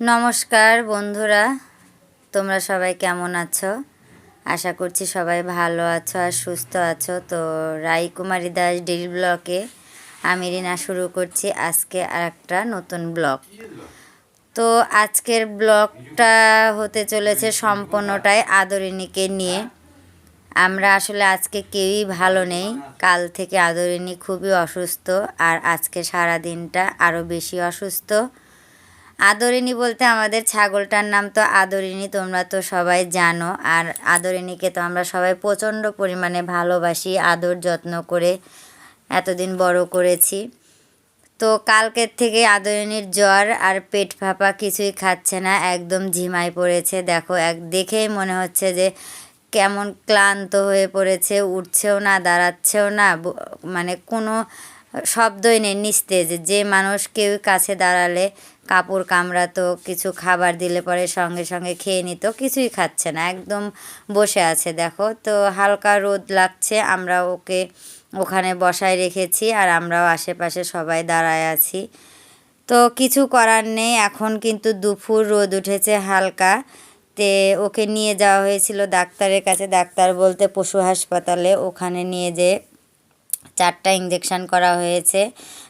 নমস্কার বন্ধুরা, তোমরা সবাই কেমন আছো? আশা করছি সবাই ভালো আছো আর সুস্থ আছো। তো রাইকুমারী দাস ডেলি ব্লকে আমি রিনা শুরু করছি আজকে আর একটা নতুন ব্লগ। তো আজকের ব্লগটা হতে চলেছে সম্পূর্ণটাই আদরিনীকে নিয়ে। আমরা আসলে আজকে কেউই ভালো নেই। কাল থেকে আদরিনী খুবই অসুস্থ আর আজকে সারা দিনটা আরও বেশি অসুস্থ। আদরিনী বলতে আমাদের ছাগলটার নাম তো আদরিনী তোমরা তো সবাই জানো। আর আদরিনীকে তো আমরা সবাই প্রচণ্ড পরিমাণে ভালোবাসি, আদর যত্ন করে এতদিন বড় করেছি। তো কালকের থেকে আদরিনীর জ্বর আর পেট ফাঁপা কিছুই খাচ্ছে না, একদম ঝিমাই পড়েছে। দেখো, এক দেখেই মনে হচ্ছে যে কেমন ক্লান্ত হয়ে পড়েছে, উঠছেও না, দাঁড়াচ্ছেও না মানে কোনো শব্দই নেই নিস্তেজ। যে মানুষ কেউ কাছে দাঁড়ালে কাপড় কামড়াতো, কিছু খাবার দিলে পরে সঙ্গে সঙ্গে খেয়ে নিত, কিছুই খাচ্ছে না, একদম বসে আছে, দেখো। তো হালকা রোদ লাগছে, আমরা ওকে ওখানে বসায় রেখেছি আর আমরাও আশেপাশে সবাই দাঁড়ায় আছি। তো কিছু করার নেই, এখন কিন্তু দুপুর, রোদ উঠেছে হালকা। তে ওকে নিয়ে যাওয়া হয়েছিল ডাক্তারের কাছে, ডাক্তার বলতে পশু হাসপাতালে ওখানে নিয়ে যেয়ে চারটা ইঞ্জেকশান করা হয়েছে,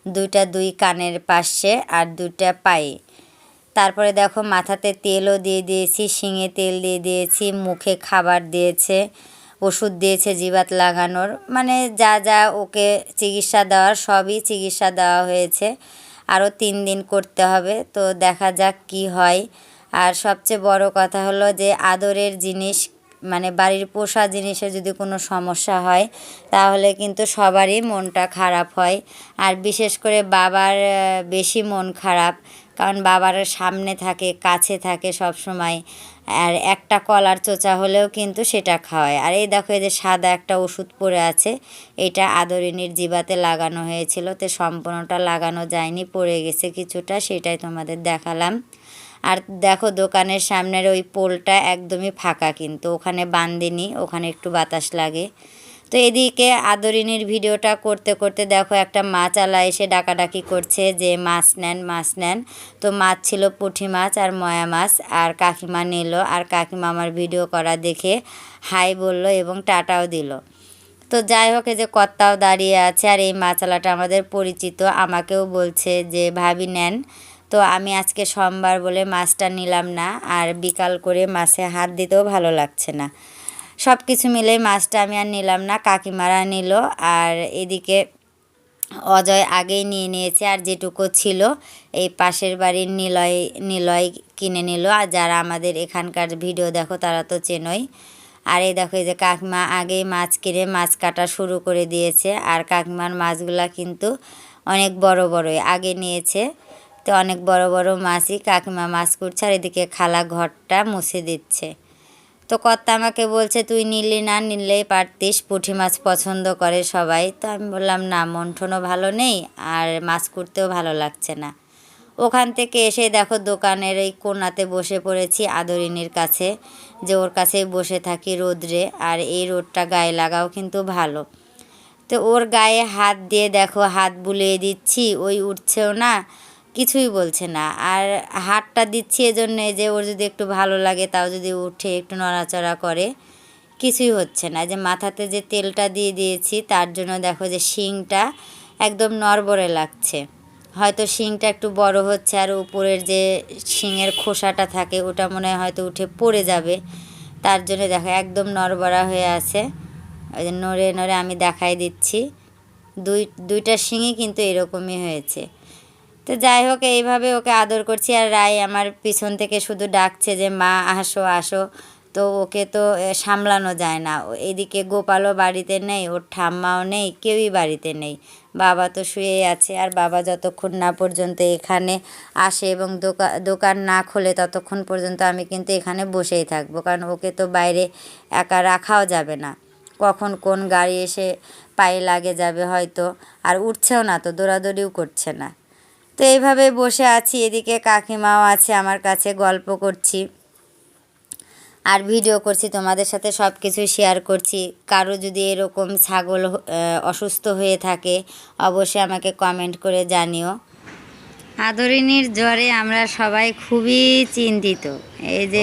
দুইটা দুই কানের পাশে আর দুইটা পায়ে। তারপরে দেখো মাথাতে তেলও দিয়ে দিয়েছি, শিঙে তেল দিয়ে দিয়েছি, মুখে খাবার দিয়েছে, ওষুধ দিয়েছে জিবাত লাগানোর। মানে যা যা ওকে চিকিৎসা দেওয়ার সবই চিকিৎসা দেওয়া হয়েছে। আরও তিন দিন করতে হবে, তো দেখা যাক কি হয়। আর সবচেয়ে বড় কথা হলো যে আদরের জিনিস মানে বাড়ির পোষা জিনিসে যদি কোনো সমস্যা হয়, তাহলে কিন্তু সবারই মনটা খারাপ হয়। আর বিশেষ করে বাবার বেশি মন খারাপ, কারণ বাবার সামনে থাকে, কাছে থাকে সব সময় আর একটা কলার চোচা হলেও কিন্তু সেটা খাওয়ায়। আর এই দেখো, এই যে সাদা একটা ওষুধ পড়ে আছে, এটা আদরিনীর জিবাতে লাগানো হয়েছিল। তো সম্পূর্ণটা লাগানো যায়নি, পড়ে গেছে কিছুটা, সেটাই তোমাদের দেখালাম। আর দেখো দোকানের সামনের ওই পোলটা একদমই ফাঁকা কিন্তু। ওখানে বান্দিনি, ওখানে একটু বাতাস লাগে। তো এদিকে আদরিনীর ভিডিওটা করতে করতে দেখো একটা মাছ আলা এসে ডাকাডাকি করছে যে মাছ নেন মাছ নেন। তো মাছ ছিল পুঁটি মাছ আর ময়া মাছ আর কাকিমা নিল আর কাকিমা আমার ভিডিও করা দেখে হাই বলল এবং টাটাও দিল। তো যাই হোক, এই যে কর্তাও দাঁড়িয়ে আছে আর এই মাছালাটা আমাদের পরিচিত। আমাকেও বলছে যে, ভাবি, নেন। তো আমি আজকে সোমবার বলে মাছটা নিলাম না, আর বিকাল করে মাছে হাত দিতেও ভালো লাগছে না। সব কিছু মিলে মাছটা আমি আর নিলাম না, কাকিমারা নিল, আর এদিকে অজয় আগেই নিয়ে নিয়েছে, আর যেটুকু ছিল এই পাশের বাড়ির নিলয় নিলয় কিনে নিল। আর যারা আমাদের এখানকার ভিডিও দেখো তারা তো চেনই। আর এই দেখো, এই যে কাকিমা আগেই মাছ কিনে মাছ কাটা শুরু করে দিয়েছে, আর কাকিমার মাছগুলা কিন্তু অনেক বড় বড়ই। আগে নিয়েছে তো অনেক বড় বড় মাছই কাকিমা মাছ করছে আর এদিকে খালা ঘরটা মুছে দিচ্ছে। তো কর্তা আমাকে বলছে, তুই নিলি না, নিলেই পারতিস পুঁটি মাছ পছন্দ করে সবাই। তো আমি বললাম, না, মন্ঠনও ভালো নেই আর মাছ করতেও ভালো লাগছে না। ওখান থেকে এসে দেখো দোকানের এই কোনাতে বসে পড়েছি আদরিনীর কাছে, যে ওর কাছেই বসে থাকি রোদ্রে আর এই রোদটা গায়ে লাগাও কিন্তু ভালো। তো ওর গায়ে হাত দিয়ে দেখো, হাত বুলিয়ে দিচ্ছি, ওই উঠছেও না। কিছুই বলছে না। আর হাতটা দিচ্ছি এজন্যে যে ওর যদি একটু ভালো লাগে, তাও যদি উঠে একটু নড়াচড়া করে, কিছুই হচ্ছে না। যে মাথাতে যে তেলটা দিয়ে দিয়েছি, তার জন্য দেখো যে শিংটা একদম নরবরে লাগছে। হয়তো শিংটা একটু বড় হচ্ছে আর উপরের যে শিংয়ের খোসাটা থাকে, ওটা মনে হয় হয়তো উঠে পড়ে যাবে। তার জন্য দেখো একদম নড়বড়া হয়ে আছে। ওই যে নড়ে নড়ে আমি দেখাই দিচ্ছি। দুই, দুইটা শিঙই কিন্তু এরকমই হয়েছে। তো যাই হোক, এইভাবে ওকে আদর করছি আর রায় আমার পিছন থেকে শুধু ডাকছে যে, মা, আসো আসো। তো ওকে তো সামলানো যায় না। এদিকে গোপালও বাড়িতে নেই, ওর ঠাম্মাও নেই, কেউই বাড়িতে নেই। বাবা তো শুয়েই আছে আর বাবা যতক্ষণ না পর্যন্ত এখানে আসে এবং দোকান দোকান না খোলে ততক্ষণ পর্যন্ত আমি কিন্তু এখানে বসেই থাকব। কারণ ওকে তো বাইরে একা রাখাও যাবে না। কখন কোন গাড়ি এসে পায়ে লাগে যাবে হয়তো, আর উঠছেও না তো, দৌড়াদৌড়িও করছে না। তো এইভাবে বসে আছি এদিকে কাকিমাও আছে আমার কাছে গল্প করছি আর ভিডিও করছি তোমাদের সাথে সব কিছু শেয়ার করছি। কারও যদি এরকম ছাগল অসুস্থ হয়ে থাকে অবশ্যই আমাকে কমেন্ট করে জানিও। আদরিনীর জ্বরে আমরা সবাই খুবই চিন্তিত। এই যে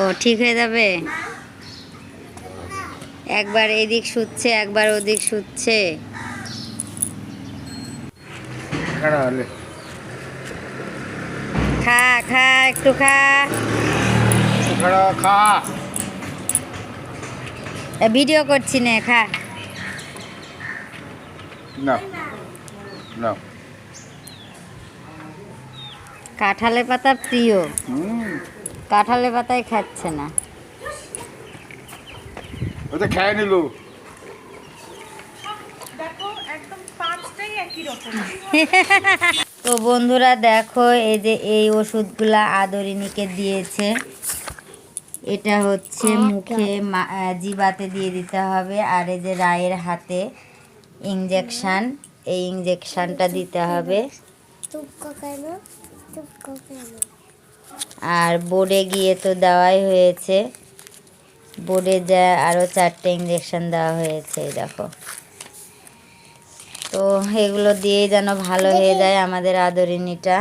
ও ঠিক হয়ে যাবে? একবার এদিক শুচ্ছে একবার ওদিক শুচ্ছে। খা খা একটু খা। খা। ভিডিও করছি নে খা। না না। কাঁঠালের পাতা প্রিয়। হুম। কাঁঠালের পাতায় খাচ্ছে না। ওটা খেয়ে নিল দেখো একদম পাঁচটাই একই রকম তো বন্ধুরা দেখো এই যে এই ওষুধগুলা আদরিনীকে দিয়েছে। এটা হচ্ছে মুখে মা- জিবাতে দিয়ে দিতে হবে। আর এই যে রায়ের হাতে ইঞ্জেকশন এই ইঞ্জেকশনটা দিতে হবে। আর বোর্ডে গিয়ে তো দেওয়াই হয়েছে। বোর্ডে যা আরও চারটে ইঞ্জেকশন দেওয়া হয়েছে দেখো। তো এগুলো দিয়েই যেন ভালো হয়ে যায় আমাদের আদরিনীটা